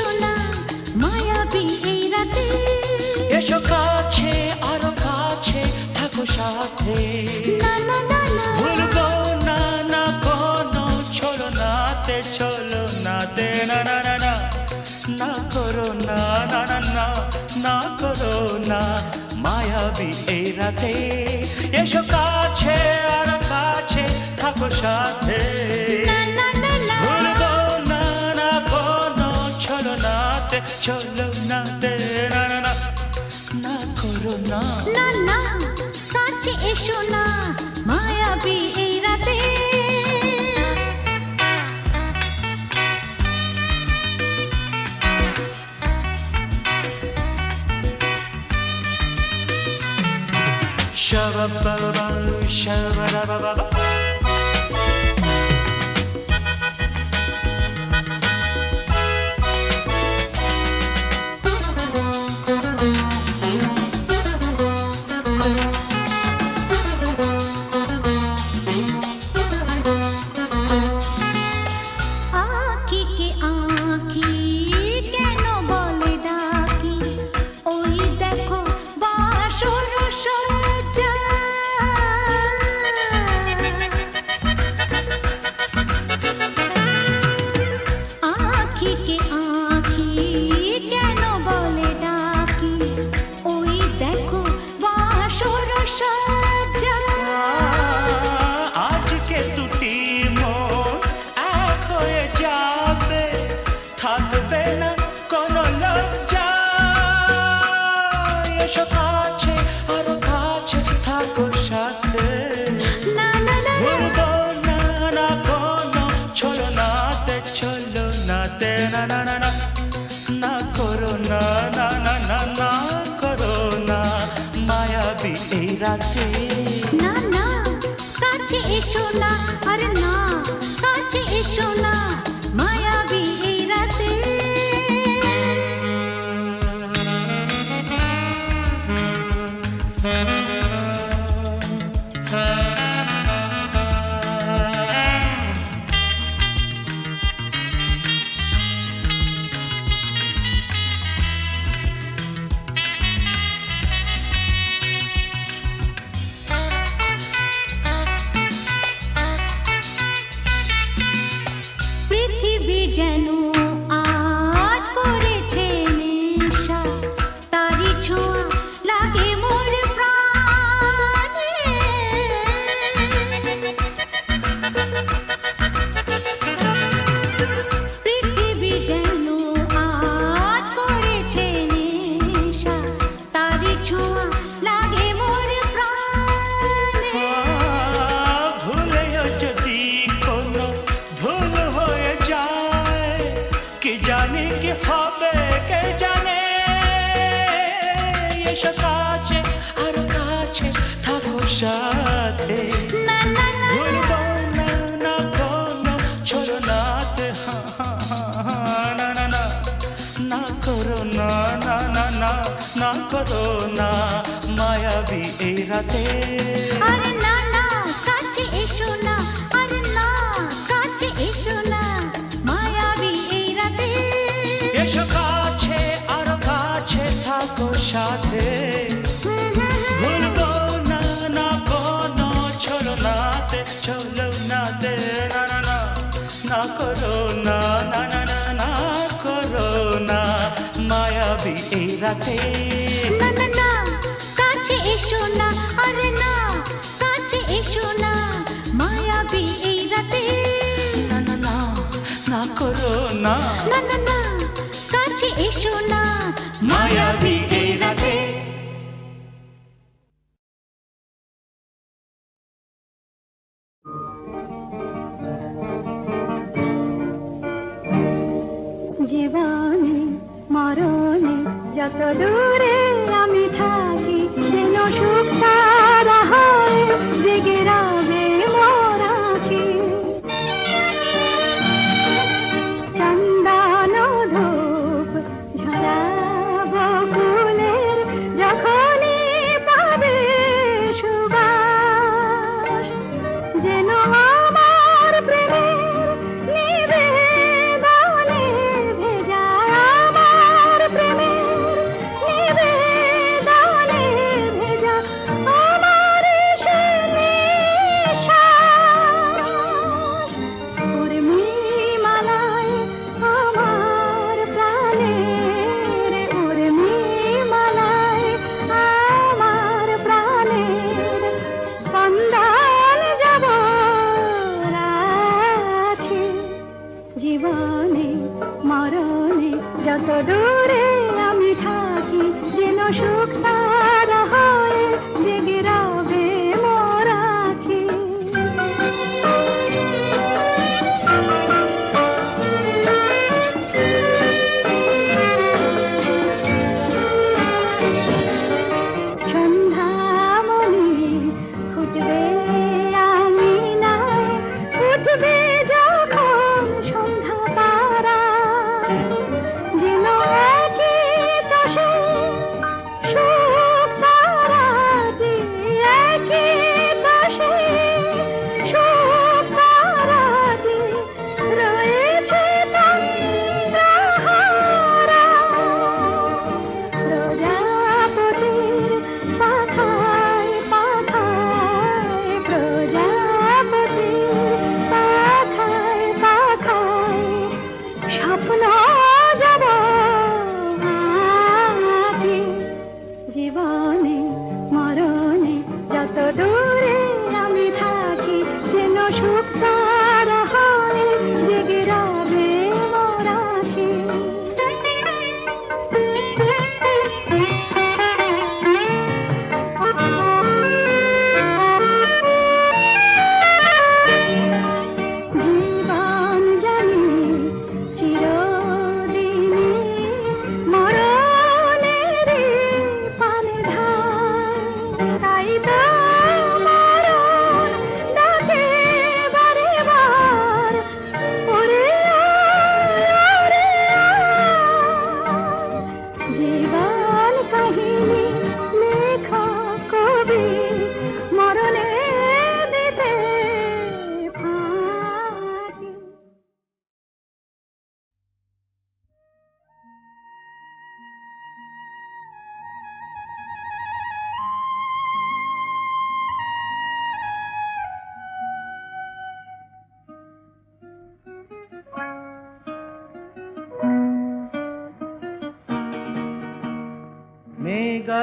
এসো না মায়াবী এই রাতে। এসো কাছে আরও কাছে থাকো সাথে। না না না না। ভুলবো না না কোনো চলো না তে চলো না। তে না না না না না কাছে থাকো সাথে। Şarap şarap şarap ঠিক হবে কে জানে এসব কাছে আর কাছে থাকো সাথে না করো না মায়াবী এই রাতে না করো না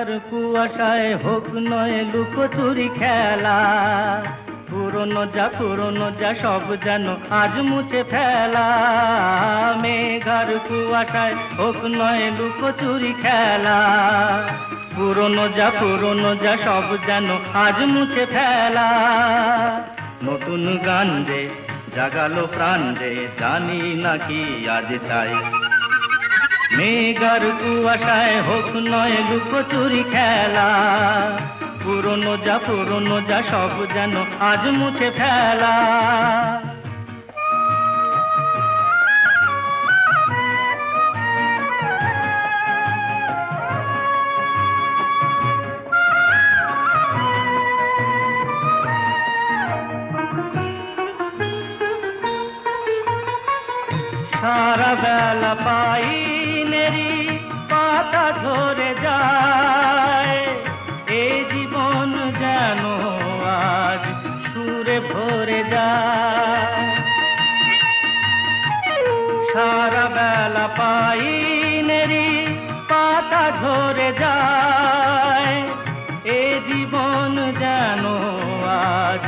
মেঘার কুয়াশায় হোক নয় লুকোচুরি খেলা। পুরনো যা পুরনো, যা সব যেন আজ মুছে ফেলা। মেঘার কুয়াশায় হোক নয় লুকোচুরি খেলা। পুরনো যা পুরনো, যা সব যেন আজ মুছে ফেলা। নতুন গান যে, জাগালো প্রাণ যে, জানি নাকি আজ চাই। মেঘার কুয়াশায় হোক নয় লুকোচুরি খেলা। পুরনো যা পুরনো যা, সব যেন আজ মুছে ফেলা। বেলা পাইনেরি পাতা ধরে যায়। এ জীবন যেন আজ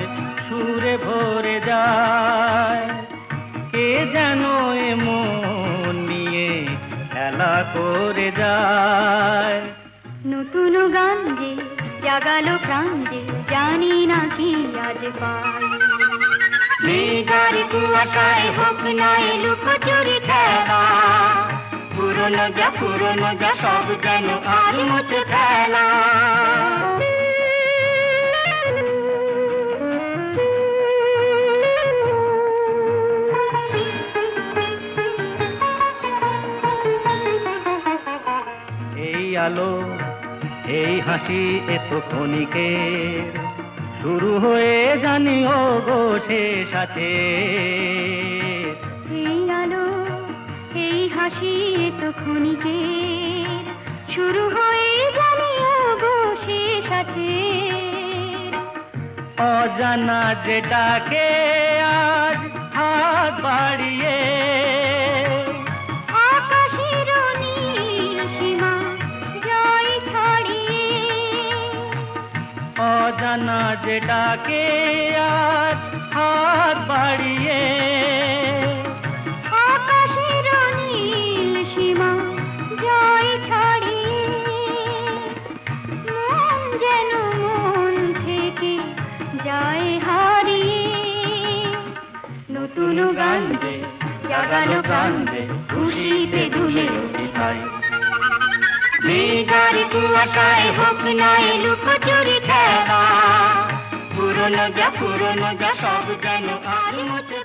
সুরে ভরে যায়। কে যেন এ মন নিয়ে খেলা করে যায়। নতুন গান যে, জাগালো প্রাণ যে, জানি না কি আজ পায়। মেঘার কুয়াশায় হোক নাই লুকোচুরি খেলা। পুরনো যা পুরনো যা, সব যেন আর মুছে ফেলা। এই আলো, এই হাসি এত ক্ষণিকের। শুরু হয়ে জানি ও গো সাথে। এই আলো এই হাসি তো শুরু হয়ে জানি ও গো সাথে। অজানা যেটাকে আজ হাত বাড়ি जनाजे डाके यार हाथ बाड़िए। আশায় হোক নাই লুকোচুরি খেলা। পুরনো যা পুরনো যা সব যেন আর মুছে